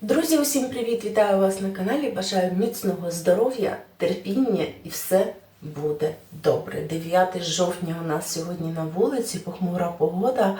Друзі, усім привіт! Вітаю вас на каналі. Бажаю міцного здоров'я, терпіння і все буде добре. 9 жовтня у нас сьогодні на вулиці, похмура погода,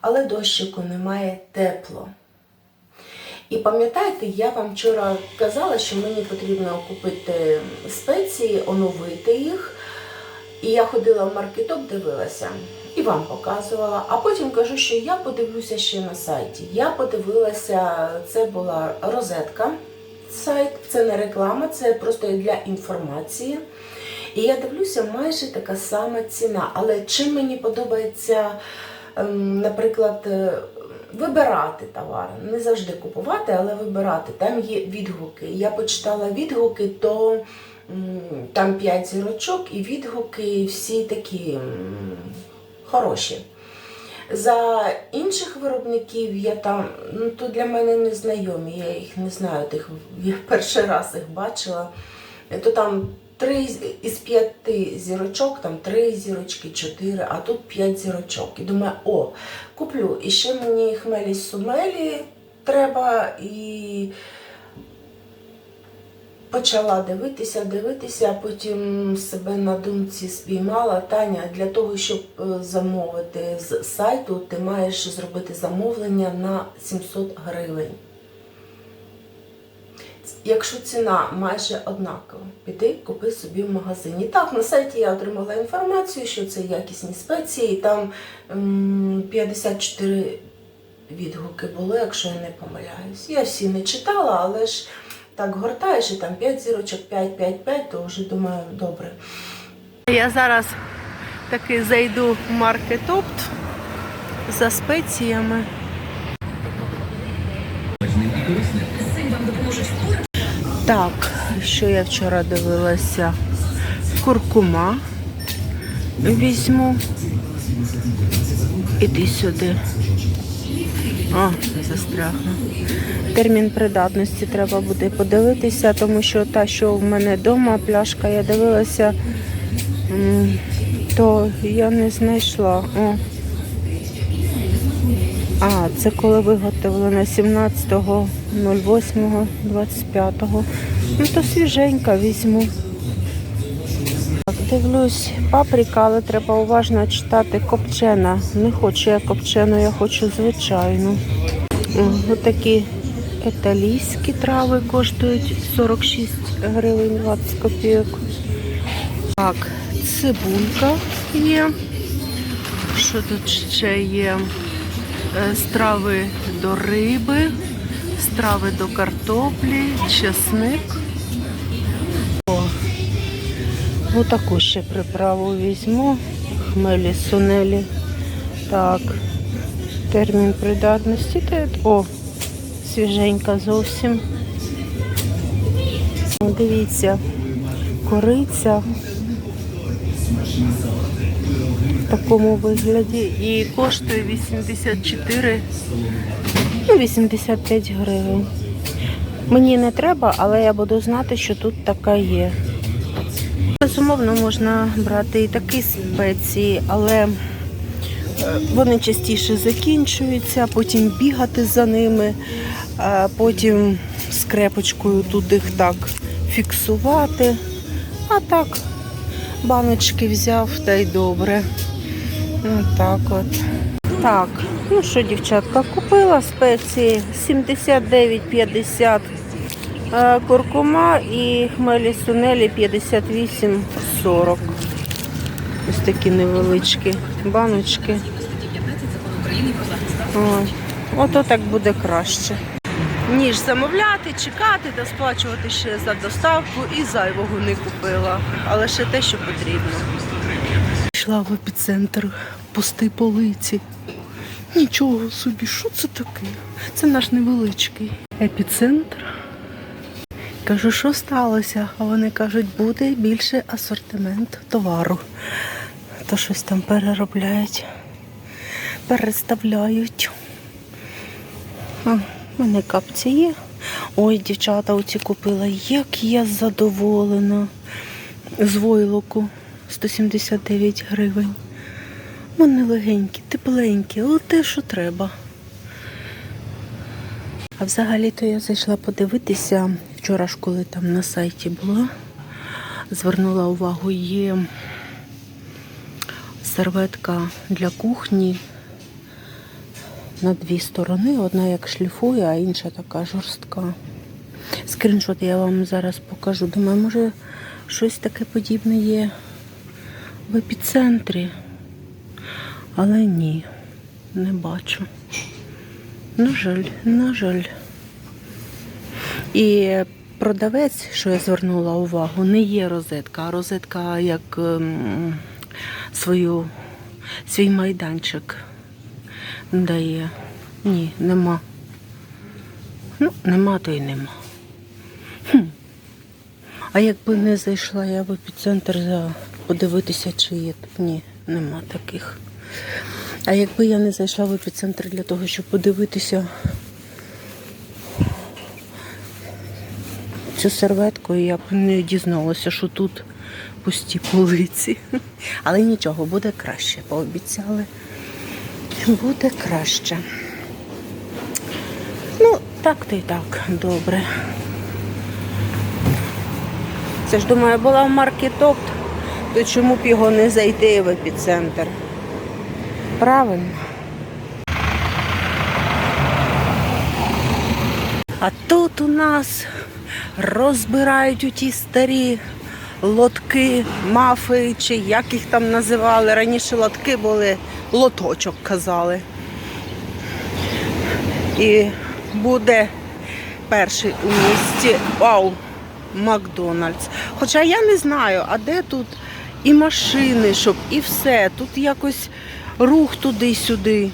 але дощику немає тепло. І пам'ятаєте, я вам вчора казала, що мені потрібно купити спеції, оновити їх. І я ходила в маркетоп, дивилася і вам показувала. А потім кажу, що я подивлюся ще на сайті. Я подивилася, це була розетка. Сайт, це не реклама, це просто для інформації. І я дивлюся, майже така сама ціна. Але чим мені подобається, ем, наприклад, е, вибирати товар, не завжди купувати, але вибирати. Там є відгуки. Я почитала відгуки, то там 5 зірочок, і відгуки всі такі хороші. За інших виробників я там, ну то для мене не знайомі, я їх не знаю, тих, я перший раз їх бачила. То там три із п'яти зірочок, там три зірочки, чотири, а тут п'ять зірочок. І думаю, о, куплю. І ще мені хмелі сумелі треба і почала дивитися, дивитися, а потім себе на думці спіймала. Таня, для того, щоб е, замовити з сайту, ти маєш зробити замовлення на 700 гривень. Якщо ціна майже однакова, піди купи собі в магазині. Так, на сайті я отримала інформацію, що це якісні спеції, там 54 відгуки було, якщо я не помиляюсь. Я всі не читала, але ж так гортаєш і там 5 зірочок, 5, 5, 5, то вже думаю, добре. Я зараз таки зайду в маркетопт за спеціями. Так, що я вчора дивилася? Куркума візьму. Іди сюди. О, застрягну. Термін придатності треба буде подивитися, тому що та, що в мене вдома, пляшка, я дивилася, то я не знайшла. О. А, це коли виготовлено 17.08.25. Ну то свіженька візьму. Дивлюсь, паприка, але треба уважно читати копчена. Не хочу я копчену, я хочу звичайну. О, Отакі італійські трави коштують 46 гривень 20 копійок. Так, цибулька є. Що тут ще є? Е, Страви до риби, страви до картоплі, чесник. Отаку ще приправу візьму. Хмелі сунелі. Так, термін придатності. О, свіженька зовсім. Дивіться, кориця в такому вигляді і коштує 84, ну 85 гривень. Мені не треба, але я буду знати, що тут така є. Безумовно, можна брати і такі спеції, але е, вони частіше закінчуються, потім бігати за ними, а потім скрепочкою тут їх так фіксувати. А так, баночки взяв та й добре. Так от. Так, ну що, дівчатка, купила спеції 79,50 е, куркума і хмелі сунелі 58,40. Ось такі невеличкі баночки. Ото так буде краще. Ніж замовляти, чекати та сплачувати ще за доставку і зайвого не купила. Але ще те, що потрібно. Йшла в епіцентр, пусти полиці. Нічого собі, що це таке? Це наш невеличкий епіцентр. Кажу, що сталося? А вони кажуть, буде більше асортимент товару. То щось там переробляють, переставляють. А, в мене капці є. Ой, дівчата оці купила. Як я задоволена. З войлоку 179 гривень. Вони легенькі, тепленькі, але те, що треба. А взагалі-то я зайшла подивитися вчора ж, коли там на сайті була, звернула увагу, є серветка для кухні на дві сторони. Одна як шліфує, а інша така жорстка. Скріншот я вам зараз покажу. Думаю, може щось таке подібне є в епіцентрі. Але ні, не бачу. На жаль, на жаль. І продавець, що я звернула увагу, не є розетка, а розетка як ем, свою, свій майданчик дає. Ні, нема. Ну, нема, то й нема. Хм. А якби не зайшла я в епіцентр за подивитися, чи є тут. Ні, нема таких. А якби я не зайшла в епіцентр для того, щоб подивитися цю серветку, і я б не дізналася, що тут пусті полиці. Але нічого, буде краще, пообіцяли. Буде краще. Ну, так то й так, добре. Це ж думаю, була в маркетопт, то чому б його не зайти в епіцентр? Правильно. А тут у нас розбирають у ті старі лотки, мафи, чи як їх там називали. Раніше лотки були, лоточок казали. І буде перший у місті вау, Макдональдс. Хоча я не знаю, а де тут і машини, щоб і все. Тут якось рух туди-сюди.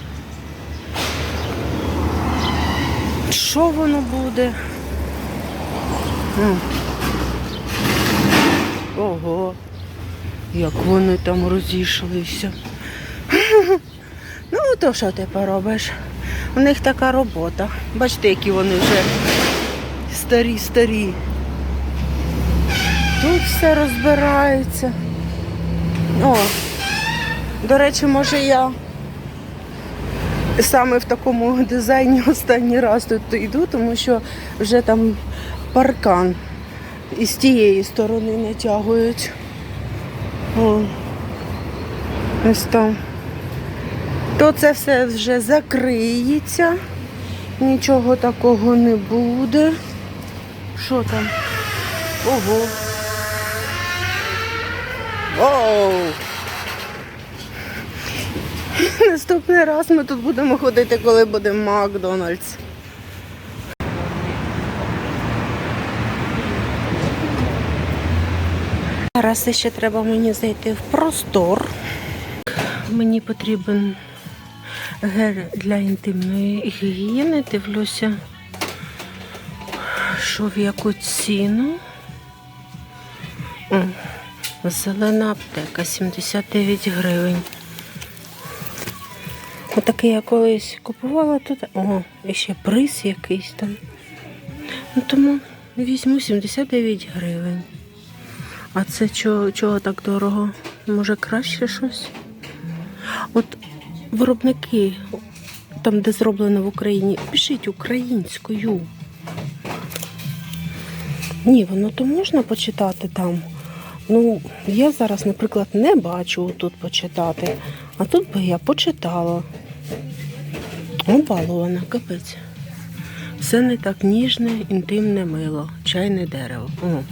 Що воно буде? Ого, як вони там розійшлися. Ну, то що ти поробиш? У них така робота. Бачите, які вони вже старі-старі. Тут все розбирається. О, до речі, може я саме в такому дизайні останній раз тут йду, тому що вже там паркан із тієї сторони натягують. О, ось там. То це все вже закриється, нічого такого не буде. Що там? Ого. Оу! Наступний раз ми тут будемо ходити, коли буде Макдональдс. Зараз ще треба мені зайти в простор. Мені потрібен гель для інтимної гігієни. Дивлюся, що в яку ціну. М, Зелена аптека 79 гривень. Отакий я колись купувала тут. О, і ще приз якийсь там. Ну, тому візьму 79 гривень. А це чого, чого так дорого? Може краще щось? От виробники, там, де зроблено в Україні, пишіть українською. Ні, воно то можна почитати там. Ну, я зараз, наприклад, не бачу тут почитати, а тут би я почитала. Обалована, капець. Все не так ніжне, інтимне мило, чайне дерево. О.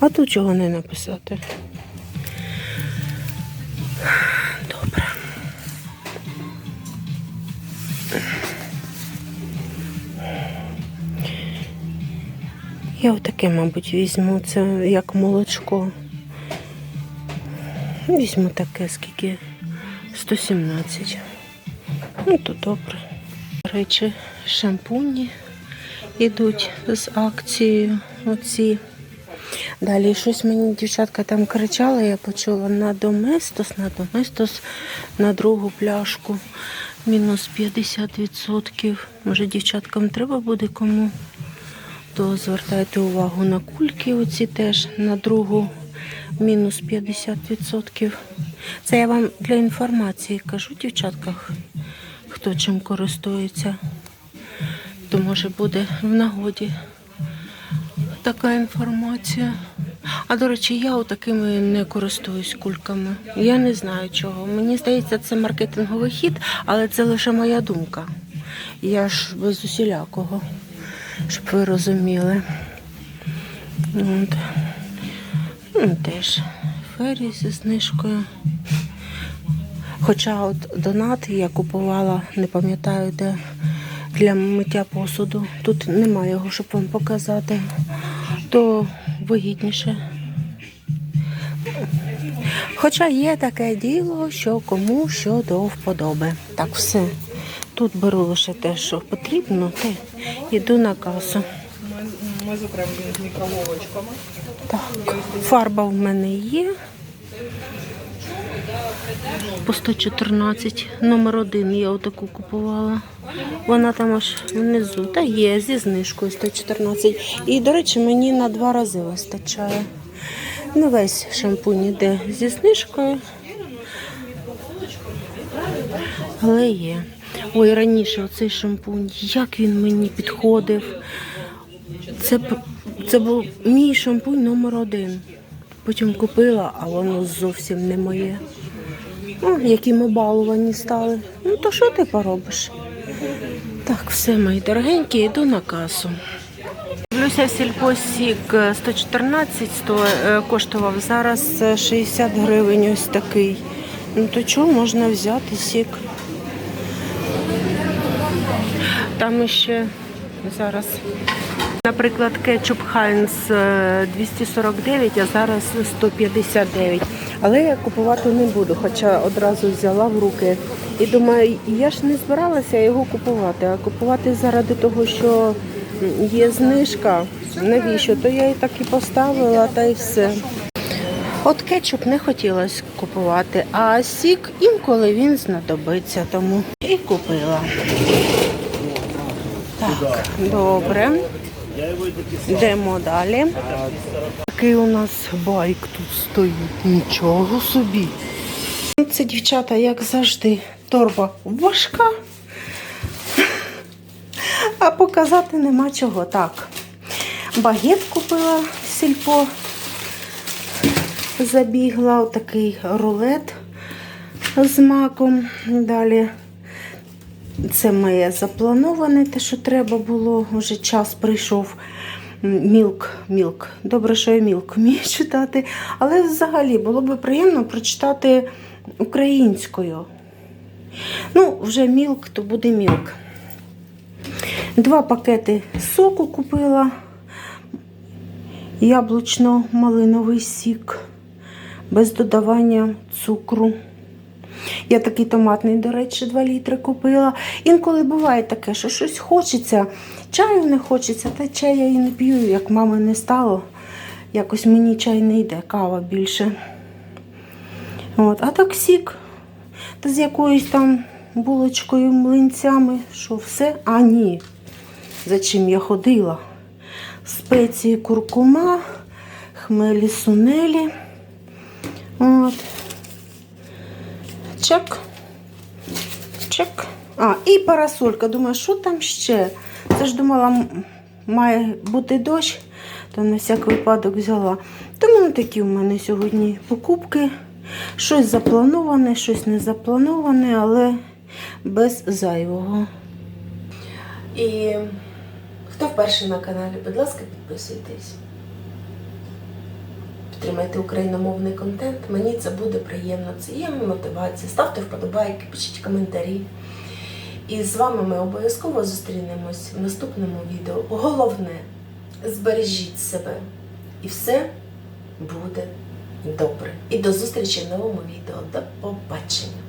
А тут чого не написати? Добре. Я отаке, мабуть, візьму. Це як молочко. Візьму таке, скільки 117. Ну, то добре. До речі, шампуні йдуть з акцією. Оці. Далі щось мені дівчатка там кричала, я почула на доместос, на доместос, на другу пляшку. Мінус 50%. Може, дівчаткам треба буде кому? То звертайте увагу на кульки, оці теж на другу мінус 50%. Це я вам для інформації кажу, дівчатках, хто чим користується. то може буде в нагоді така інформація. А до речі, я такими не користуюсь кульками. Я не знаю чого. Мені здається, це маркетинговий хід, але це лише моя думка. Я ж без усілякого, щоб ви розуміли. От. Ну, теж фері зі знижкою. Хоча от донат я купувала, не пам'ятаю де, для миття посуду. Тут немає його, щоб вам показати. То вигідніше. Хоча є таке діло, що кому що до вподоби. Так, все. Тут беру лише те, що потрібно, те йду на касу. Ми, з зокрема з мікроволочками. Так, фарба в мене є. По 114. Номер один я отаку купувала. Вона там аж внизу. Та є зі знижкою 114. І, до речі, мені на два рази вистачає. Не весь шампунь іде зі знижкою. Але є. Ой, раніше оцей шампунь, як він мені підходив. Це, це був мій шампунь номер один. Потім купила, а воно зовсім не моє. О, які ми балувані стали. Ну то що ти поробиш? Так, все, мої дорогенькі, йду на касу. Дивлюся, сільпосік 114 сто, е, коштував зараз е, 60 гривень ось такий. Ну то чого можна взяти сік? Там ще зараз. Наприклад, кетчуп Хайнс е, 249, а зараз 159. Але я купувати не буду, хоча одразу взяла в руки. І думаю, я ж не збиралася його купувати, а купувати заради того, що є знижка. Навіщо? То я і так і поставила, та й все. От кетчуп не хотілося купувати, а сік інколи він знадобиться, тому і купила. Так, добре. Йдемо далі. Такий у нас байк тут стоїть. Нічого собі. Це дівчата, як завжди, торба важка. А показати нема чого. Так. Багет купила сільпо. Забігла отакий рулет з маком. Далі це моє заплановане, те, що треба було, вже час прийшов. Мілк, мілк. Добре, що я мілк вмію читати. Але взагалі було б приємно прочитати українською. Ну, вже мілк, то буде мілк. Два пакети соку купила. Яблучно-малиновий сік. Без додавання цукру. Я такий томатний, до речі, 2 літри купила. Інколи буває таке, що щось хочеться, чаю не хочеться, та чай я і не п'ю, як мами не стало. Якось мені чай не йде, кава більше. От. А так сік. Та з якоюсь там булочкою, млинцями, що все? А ні. За чим я ходила? Спеції куркума, хмелі сунелі. От. Чек. Чек. А, і парасолька. Думаю, що там ще? Це ж думала, має бути дощ, то на всяк випадок взяла. Тому такі у мене сьогодні покупки. Щось заплановане, щось не заплановане, але без зайвого. І хто вперше на каналі, будь ласка, підписуйтесь. Підтримайте україномовний контент. Мені це буде приємно. Це є мотивація. Ставте вподобайки, пишіть коментарі. І з вами ми обов'язково зустрінемось в наступному відео. Головне, збережіть себе. І все буде добре. І до зустрічі в новому відео. До побачення!